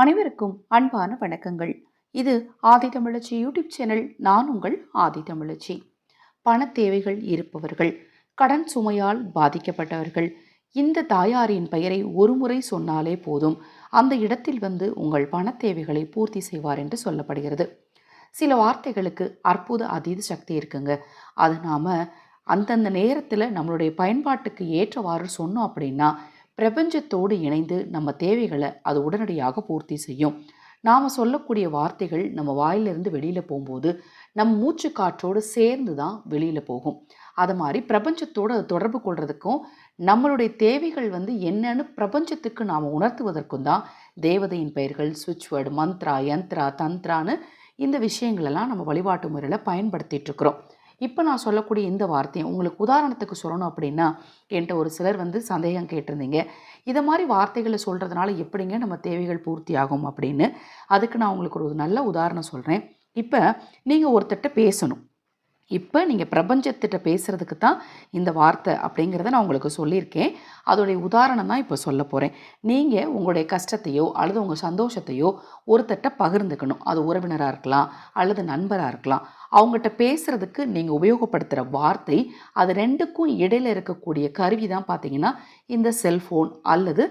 அனைவருக்கும் அன்பான வணக்கங்கள். இது ஆதி தமிழச்சி யூடியூப் சேனல் நான் உங்கள் ஆதி தமிழச்சி. பண தேவைகள் இருப்பவர்கள் கடன் சுமையால் பாதிக்கப்பட்டவர்கள் இந்த தாயாரின் பெயரை ஒருமுறை சொன்னாலே போதும் அந்த இடத்தில் வந்து உங்கள் பண தேவைகளை பூர்த்தி செய்வார் என்று சொல்லப்படுகிறது. சில வார்த்தைகளுக்கு அற்புத அதீத சக்தி இருக்குங்க. அது நாம் அந்தந்த நேரத்தில் நம்மளுடைய பயன்பாட்டுக்கு ஏற்றவாறு சொன்னோம் அப்படின்னா பிரபஞ்சத்தோடு இணைந்து நம்ம தேவைகளை அது உடனடியாக பூர்த்தி செய்யும். நாம் சொல்லக்கூடிய வார்த்தைகள் நம்ம வாயிலிருந்து வெளியில் போகும்போது நம் மூச்சு காற்றோடு சேர்ந்து தான் வெளியில் போகும். அது மாதிரி பிரபஞ்சத்தோடு அது தொடர்பு கொள்றதுக்கும் நம்மளுடைய தேவைகள் வந்து என்னன்னு பிரபஞ்சத்துக்கு நாம் உணர்த்துவதற்கும் தான் தேவதையின் பெயர்கள் சுவிட்ச் வேர்டு மந்த்ரா யந்த்ரா தந்த்ரான்னு இந்த விஷயங்களெல்லாம் நம்ம வழிபாட்டு முறையில் பயன்படுத்திகிட்ருக்குறோம் இருக்கிறோம். இப்போ நான் சொல்லக்கூடிய இந்த வார்த்தையை உங்களுக்கு உதாரணத்துக்கு சொல்லணும் அப்படின்னா என்கிட்ட ஒரு சிலர் வந்து சந்தேகம் கேட்டிருந்தீங்க. இதை மாதிரி வார்த்தைகளை சொல்கிறதுனால எப்படிங்க நம்ம தேவைகள் பூர்த்தி ஆகும் அப்படின்னு? அதுக்கு நான் உங்களுக்கு ஒரு நல்ல உதாரணம் சொல்கிறேன் இப்போ நீங்கள் ஒருத்தட்ட பேசணும். இப்போ நீங்கள் பிரபஞ்சத்திட்ட பேசுகிறதுக்கு தான் இந்த வார்த்தை அப்படிங்கிறத நான் உங்களுக்கு சொல்லியிருக்கேன். அதோடைய உதாரணம் தான் இப்போ சொல்ல போகிறேன் நீங்கள் உங்களுடைய கஷ்டத்தையோ அல்லது உங்கள் சந்தோஷத்தையோ ஒருத்தட்ட பகிர்ந்துக்கணும். அது உறவினராக இருக்கலாம் அல்லது நண்பராக இருக்கலாம். அவங்ககிட்ட பேசுகிறதுக்கு நீங்கள் உபயோகப்படுத்துகிற வார்த்தை அது ரெண்டுக்கும் இடையில் இருக்கக்கூடிய கருவி தான் பார்த்தீங்கன்னா இந்த செல்ஃபோன் அல்லது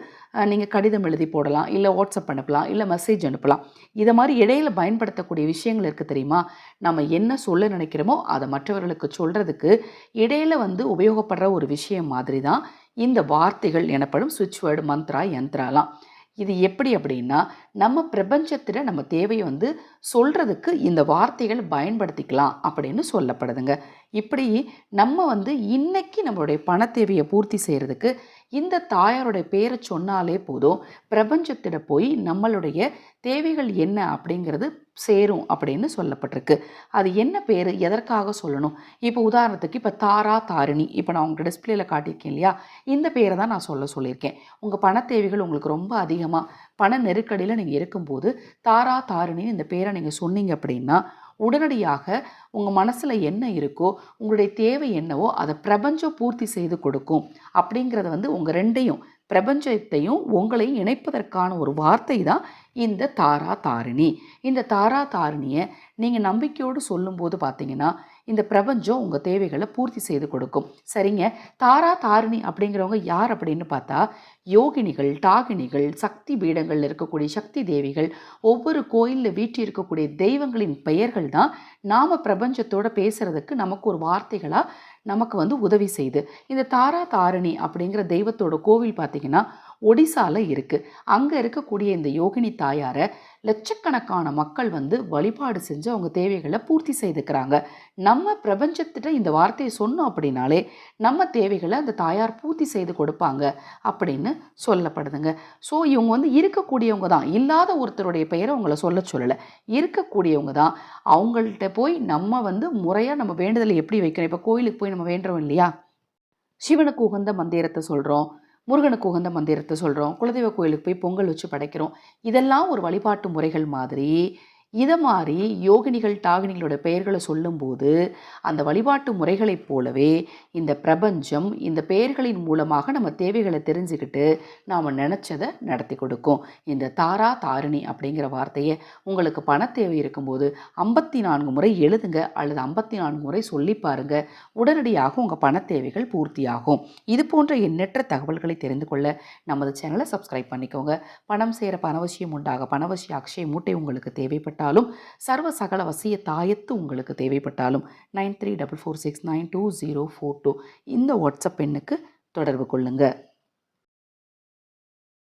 நீங்கள் கடிதம் எழுதி போடலாம் இல்லை வாட்ஸ்அப் அனுப்பலாம் இல்லை மெசேஜ் அனுப்பலாம். இதை மாதிரி இடையில பயன்படுத்தக்கூடிய விஷயங்கள் இருக்குது தெரியுமா? நம்ம என்ன சொல்ல நினைக்கிறோமோ அதை மற்றவர்களுக்கு சொல்கிறதுக்கு இடையில வந்து உபயோகப்படுற ஒரு விஷயம் மாதிரி தான் இந்த வார்த்தைகள் எனப்படும் சுவிட்ச் வேர்டு மந்த்ரா யந்திராலாம் இது எப்படி அப்படின்னா நம்ம பிரபஞ்சத்தில் நம்ம தேவையை வந்து சொல்கிறதுக்கு இந்த வார்த்தைகள் பயன்படுத்திக்கலாம் அப்படின்னு சொல்லப்படுதுங்க. இப்படி நம்ம வந்து இன்னைக்கு நம்மளுடைய பண தேவையை பூர்த்தி செய்கிறதுக்கு இந்த தாயாருடைய பேரை சொன்னாலே போதும் பிரபஞ்சத்திட போய் நம்மளுடைய தேவைகள் என்ன அப்படிங்கிறது சேரும் அப்படின்னு சொல்லப்பட்டிருக்கு. அது என்ன பேர்? எதற்காக சொல்லணும்? இப்போ உதாரணத்துக்கு இப்போ தாரா தாரிணி இப்போ நான் உங்கள் டிஸ்பிளேல காட்டியிருக்கேன் இல்லையா? இந்த பேரை தான் நான் சொல்ல சொல்லியிருக்கேன். உங்கள் பண தேவைகள் உங்களுக்கு ரொம்ப அதிகமாக பண நெருக்கடியில் நீங்கள் இருக்கும்போது தாரா தாரிணின்னு இந்த பேரை நீங்கள் சொன்னீங்க அப்படின்னா உடனடியாக உங்கள் மனசில் என்ன இருக்கோ உங்களுடைய தேவை என்னவோ அதை பிரபஞ்சம் பூர்த்தி செய்து கொடுக்கும். அப்படிங்கிறத வந்து உங்கள் ரெண்டையும் பிரபஞ்சத்தையும் உங்களையும் இணைப்பதற்கான ஒரு வார்த்தை தான் இந்த தாரா தாரிணி. இந்த தாரா தாரிணியை நீங்கள் நம்பிக்கையோடு சொல்லும்போது பார்த்தீங்கன்னா இந்த பிரபஞ்சம் உங்கள் தேவைகளை பூர்த்தி செய்து கொடுக்கும். சரிங்க? தாரா தாரிணி அப்படிங்கிறவங்க யார் அப்படின்னு பார்த்தா யோகினிகள் டாகினிகள் சக்தி பீடங்களில் இருக்கக்கூடிய சக்தி தேவிகள் ஒவ்வொரு கோயிலில் வீட்டி இருக்கக்கூடிய தெய்வங்களின் பெயர்கள் தான் நாம் பிரபஞ்சத்தோட பேசுகிறதுக்கு நமக்கு ஒரு வார்த்தைகளாக நமக்கு வந்து உதவி செய்து. இந்த தாரா தாரிணி அப்படிங்கிற தெய்வத்தோட கோவில் பார்த்திங்கன்னா ஒடிசால இருக்குது அங்கே இருக்கக்கூடிய இந்த யோகினி தாயாரை லட்சக்கணக்கான மக்கள் வந்து வழிபாடு செஞ்சு அவங்க தேவைகளை பூர்த்தி செய்துக்கிறாங்க. நம்ம பிரபஞ்சத்திட்ட இந்த வார்த்தையை சொன்னோம் அப்படின்னாலே நம்ம தேவைகளை அந்த தாயார் பூர்த்தி செய்து கொடுப்பாங்க அப்படின்னு சொல்லப்படுதுங்க. ஸோ இவங்க வந்து இருக்கக்கூடியவங்க தான். இல்லாத ஒருத்தருடைய பெயரை அவங்கள சொல்ல சொல்லலை. இருக்கக்கூடியவங்க தான். அவங்கள்ட்ட போய் நம்ம வந்து முறையாக நம்ம வேண்டுதலை எப்படி வைக்கிறோம்? இப்போ கோயிலுக்கு போய் நம்ம வேண்டுறோம் இல்லையா? சிவனுக்கு உகந்த மந்திரத்தை சொல்கிறோம் முருகனுக்கு உகந்த மந்திரத்தை சொல்கிறோம் குலதெய்வ கோயிலுக்கு போய் பொங்கல் வச்சு படைக்கிறோம். இதெல்லாம் ஒரு வழிபாட்டு முறைகள் மாதிரி இதை மாதிரி யோகினிகள் டாகினிகளோட பெயர்களை சொல்லும்போது அந்த வழிபாட்டு முறைகளைப் போலவே இந்த பிரபஞ்சம் இந்த பெயர்களின் மூலமாக நம்ம தேவைகளை தெரிஞ்சுக்கிட்டு நாம் நினச்சதை நடத்தி கொடுக்கும். இந்த தாரா தாரிணி அப்படிங்கிற வார்த்தையை உங்களுக்கு பண தேவை இருக்கும்போது ஐம்பத்தி நான்கு முறை எழுதுங்க அல்லது ஐம்பத்தி நான்கு முறை சொல்லி பாருங்க. உடனடியாக உங்கள் பண தேவைகள் பூர்த்தியாகும். இது போன்ற எண்ணற்ற தகவல்களை தெரிந்து கொள்ள நமது சேனலை சப்ஸ்கிரைப் பண்ணிக்கோங்க. பணம் செய்கிற பணவசியம் உண்டாக பணவசிய அக்ஷய மூட்டை உங்களுக்கு தேவைப்பட்டால் தேவைப்பட்டாலும் சர்வ சகல வசிய தாயத்து உங்களுக்கு தேவைப்பட்டாலும் nine three double four six nine two zero four two இந்த வாட்ஸ்அப் எண்ணுக்கு தொடர்பு கொள்ளுங்கள்